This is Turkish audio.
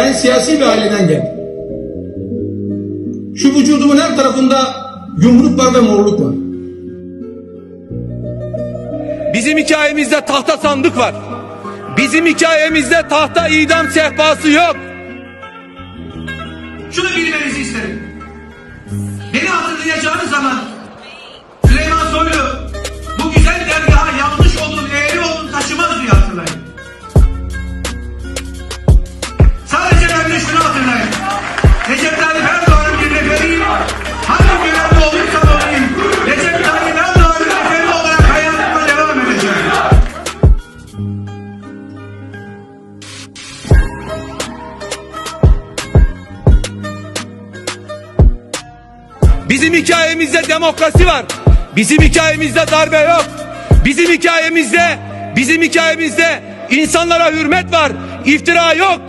Ben siyasi bir aileden geldim. Şu vücudumun her tarafında yumruk var ve morluk var. Bizim hikayemizde tahta sandık var. Bizim hikayemizde tahta idam sehpası yok. Şunu bilmenizi isterim. Beni hatırlayacağınız zaman Bizim hikayemizde demokrasi var. Bizim hikayemizde darbe yok. Bizim hikayemizde, bizim hikayemizde insanlara hürmet var. İftira yok.